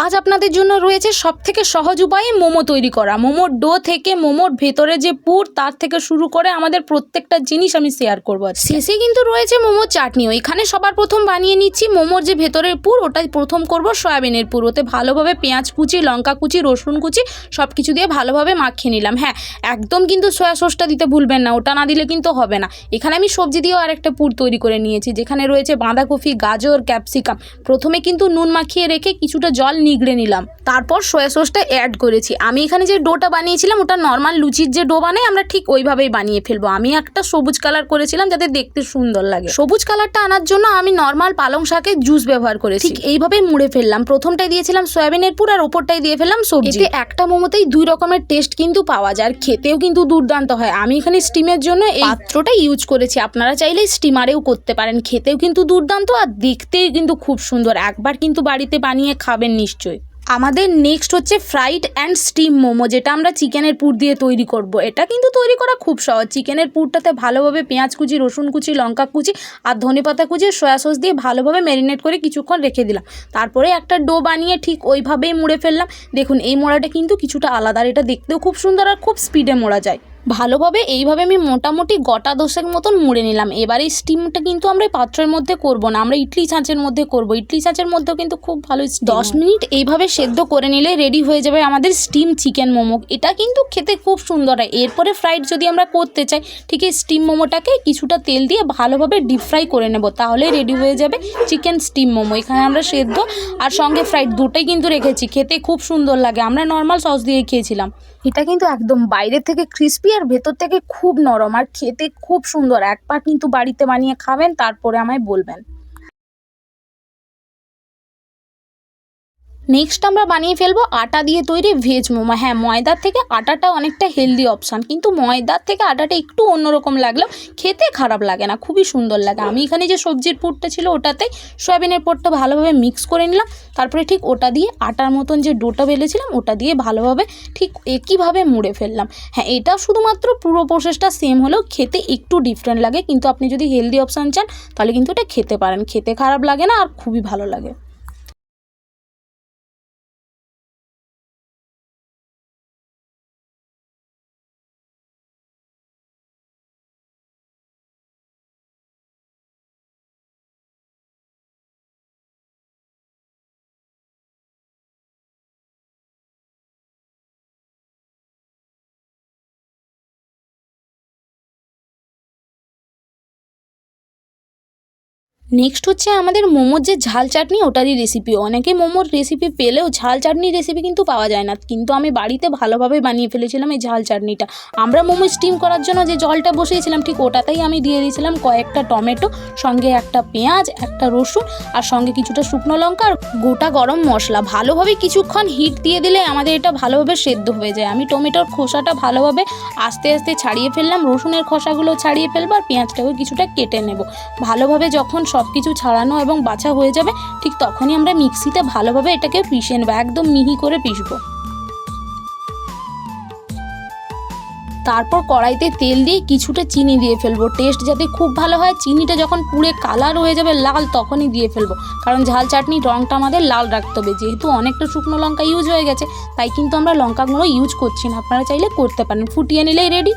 আজ আপনাদের জন্য রয়েছে সব থেকে সহজ উপায়ে মোমো তৈরি করা। মোমোর ডো থেকে মোমোর ভেতরে যে পুর, তার থেকে শুরু করে আমাদের প্রত্যেকটা জিনিস আমি শেয়ার করব। শেষে কিন্তু রয়েছে মোমোর চাটনিও। এখানে সবার প্রথম বানিয়ে নিচ্ছি মোমোর যে ভেতরের পুর, ওটাই প্রথম করব সয়াবিনের পুর। ওতে ভালোভাবে পেঁয়াজ কুচি, লঙ্কা কুচি, রসুন কুচি সব কিছু দিয়ে ভালোভাবে মাখিয়ে নিলাম। হ্যাঁ একদম কিন্তু সয়া সসটা দিতে ভুলবেন না, ওটা না দিলে কিন্তু হবে না। এখানে আমি সবজি দিয়েও আরেকটা পুর তৈরি করে নিয়েছি, যেখানে রয়েছে বাঁধাকপি, গাজর, ক্যাপসিকাম। প্রথমে কিন্তু নুন মাখিয়ে রেখে কিছুটা জল নিগড়ে নিলাম। তারপর সয়া সসটা অ্যাড করেছি। আমি এখানে যে ডোটা বানিয়েছিলাম ওটা নর্মাল লুচির যে ডো বানাই আমরা ঠিক ওইভাবেই বানিয়ে ফেলব। আমি একটা সবুজ কালার করেছিলাম যাতে দেখতে সুন্দর লাগে। সবুজ কালারটা আনার জন্য আমি নর্মাল পালং শাকের জুস ব্যবহার করেছি। ঠিক। এইভাবেই মুড়ে ফেললাম। প্রথমটাই দিয়েছিলাম সয়াবিনের পুর আর ওপরটাই দিয়ে ফেললাম সবজি। এতে একটা মোমোতেই দুই রকমের টেস্ট কিন্তু পাওয়া যায়। আর খেতেও কিন্তু দুর্দান্ত হয়। আমি এখানে স্টিমের জন্য এই পাত্রটা ইউজ করেছি। আপনারা চাইলে স্টিমারেও করতে পারেন। খেতেও কিন্তু দুর্দান্ত আর দেখতেও কিন্তু খুব সুন্দর। একবার কিন্তু বাড়িতে বানিয়ে খাবেন নিশ্চয়ই। আমাদের নেক্সট হচ্ছে ফ্রাইড অ্যান্ড স্টিম মোমো, যেটা আমরা চিকেনের পুর দিয়ে তৈরি করব। এটা কিন্তু তৈরি করা খুব সহজ। চিকেনের পুরটাতে ভালোভাবে পেঁয়াজ কুচি, রসুন কুচি, লঙ্কা কুচি আর ধনেপাতা কুচি সয়া সস দিয়ে ভালোভাবে ম্যারিনেট করে কিছুক্ষণ রেখে দিলাম। তারপরে একটা ডো বানিয়ে ঠিক ওইভাবেই মুড়ে ফেললাম। দেখুন, এই মোড়াটা কিন্তু কিছুটা আলাদা আর এটা দেখতেও খুব সুন্দর আর খুব স্পিডে মোড়া যায়। ভালোভাবে এইভাবে আমি মোটামুটি গোটা দোশেক মতন মুড়ে নিলাম। এবার এই স্টিমটা কিন্তু আমরা এই পাত্রের মধ্যে করব না আমরা ইডলি ছাঁচের মধ্যে করব। ইডলি ছাঁচের মধ্যেও কিন্তু খুব ভালো দশ মিনিট এইভাবে সেদ্ধ করে নিলে রেডি হয়ে যাবে আমাদের স্টিম চিকেন মোমো। এটা কিন্তু খেতে খুব সুন্দর হয়। এরপরে ফ্রাইড যদি আমরা করতে চাই ঠিক এই স্টিম মোমোটাকে কিছুটা তেল দিয়ে ভালোভাবে ডিপ ফ্রাই করে নেব তাহলে রেডি হয়ে যাবে চিকেন স্টিম মোমো। এখানে আমরা সেদ্ধ আর সঙ্গে ফ্রাইড দুটোই কিন্তু রেখেছি খেতে খুব সুন্দর লাগে। আমরা নর্মাল সস দিয়ে খেয়েছিলাম। এটা কিন্তু একদম বাইরে থেকে ক্রিস্পি আর ভেতর থেকে খুব নরম আর খেতে খুব সুন্দর। একবার কিন্তু বাড়িতে বানিয়ে খাবেন, তারপরে আমায় বলবেন। নেক্সট আমরা বানিয়ে ফেলব আটা দিয়ে তৈরি ভেজ মোমো। হ্যাঁ ময়দার থেকে আটাটা অনেকটা হেলদি অপশান কিন্তু ময়দার থেকে আটাটা একটু অন্যরকম লাগলেও খেতে খারাপ লাগে না, খুবই সুন্দর লাগে। আমি এখানে যে সবজির পুরটা ছিল ওটাতেই সয়াবিনের পুরটা ভালোভাবে মিক্স করে নিলাম, তারপরে ঠিক ওটা দিয়ে আটার মতন যে ডোটা বেলেছিলাম, ওটা দিয়ে ভালোভাবে ঠিক একইভাবে মুড়ে ফেললাম। হ্যাঁ এটা শুধুমাত্র পুরো প্রসেসটা সেম হলেও খেতে একটু ডিফারেন্ট লাগে, কিন্তু আপনি যদি হেলদি অপশান চান, তাহলে কিন্তু এটা খেতে পারেন। খেতে খারাপ লাগে না আর খুবই ভালো লাগে। নেক্সট হচ্ছে আমাদের মোমোর যে ঝাল চাটনি, ওটারই রেসিপি অনেকে মোমোর রেসিপি পেলেও ঝাল চাটনির রেসিপি কিন্তু পাওয়া যায় না। কিন্তু আমি বাড়িতে ভালোভাবে বানিয়ে ফেলেছিলাম এই ঝাল চাটনিটা। আমরা মোমো স্টিম করার জন্য যে জলটা বসিয়েছিলাম, ঠিক ওটাতেই আমি দিয়ে দিয়েছিলাম কয়েকটা টমেটো, সঙ্গে একটা পেঁয়াজ, একটা রসুন, আর সঙ্গে কিছুটা শুকনো লঙ্কা আর গোটা গরম মশলা। ভালোভাবে কিছুক্ষণ হিট দিয়ে দিলে আমাদের এটা ভালোভাবে সেদ্ধ হয়ে যায়। আমি টমেটোর খোসাটা ভালোভাবে আস্তে আস্তে ছাড়িয়ে ফেললাম। রসুনের খোসাগুলো ছাড়িয়ে ফেলব আর পেঁয়াজটাকেও কিছুটা কেটে নেব। ভালোভাবে যখন সব কিছু ছাড়ানো এবং বাছা হয়ে যাবে, ঠিক তখনই আমরা মিক্সিতে ভালোভাবে এটাকে পিষে নেব, একদম মিহি করে পিষবো। তারপর কড়াইতে তেল দিয়ে কিছুটা চিনি দিয়ে ফেলব টেস্ট যাতে খুব ভালো হয়, চিনিটা যখন পুড়ে কালার হয়ে যাবে লাল তখনই দিয়ে ফেলব, কারণ ঝাল চাটনি রঙটা আমাদের লাল রাখতে হবে, যেহেতু অনেকটা শুকনো লঙ্কা ইউজ হয়ে গেছে, তাই কিন্তু আমরা লঙ্কাগুলো ইউজ করছি না, আপনারা চাইলে করতে পারেন, ফুটিয়ে নিলেই রেডি